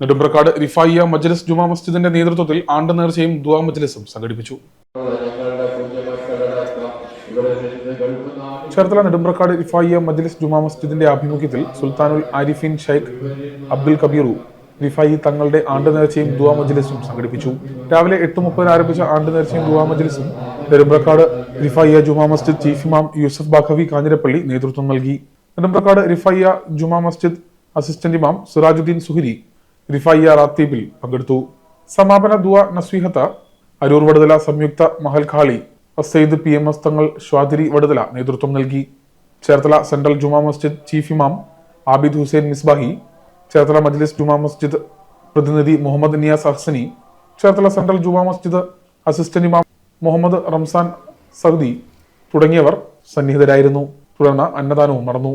നെടുമ്പ്രക്കാട് റിഫായിയ മജ്ലിസ് ജുമാ മസ്ജിദിന്റെ നേതൃത്വത്തിൽ ആണ്ട് നേർച്ചയും ദുവാ മജ്ലിസും സംഘടിപ്പിച്ചു. ചേർത്തല നെടുമ്പ്രക്കാട് റിഫായിയ മജ്ലിസ് ജുമാ മസ്ജിദിന്റെ ആഭിമുഖ്യത്തിൽ സുൽത്താനുൽ ആരിഫിൻ ഷൈഖ് അബ്ദുൽ കബീറു റിഫായി തങ്ങളുടെ ആണ്ട് നേർച്ചയും ദുവാ മജ്ലിസും സംഘടിപ്പിച്ചു. രാവിലെ എട്ട് മുപ്പതിന് ആരംഭിച്ച ആണ്ട് നേർച്ചയും ദുവാ മജ്ലിസും നെടുമ്പ്രക്കാട് റിഫായിയ ജുമാ മസ്ജിദ് ചീഫ് ഇമാം യൂസഫ് ബാഖവി കാഞ്ഞിരപ്പള്ളി നേതൃത്വം നൽകി. നെടുമ്പ്രക്കാട് റിഫായിയ ജുമാ മസ്ജിദ് അസിസ്റ്റന്റ് ഇമാം സിറാജുദ്ദീൻ സുഹരി റിഫായിയ റാത്തീബിൽ പങ്കെടുത്തു. സമാപന ദുവ നസ്വീഹത്ത അരൂർ വടുതല സംയുക്ത മഹൽ ഖാളി Asaid P M S Thangal Shadiri Vaduthala നേതൃത്വം നൽകി. ചേർത്തല സെൻട്രൽ ജുമാ മസ്ജിദ് ചീഫ് ഇമാം ആബിദ് ഹുസൈൻ മിസ്ബാഹി ചേർത്തല മജ്ലിസ് ജുമാ മസ്ജിദ് പ്രതിനിധി മുഹമ്മദ് നിയാസ് അഹ്സനി ചേർത്തല സെൻട്രൽ ജുമാ മസ്ജിദ് അസിസ്റ്റന്റ് ഇമാം മുഹമ്മദ് റംസാൻ സൗദി തുടങ്ങിയവർ സന്നിഹിതരായിരുന്നു. തുടർന്ന് അന്നദാനവും നടന്നു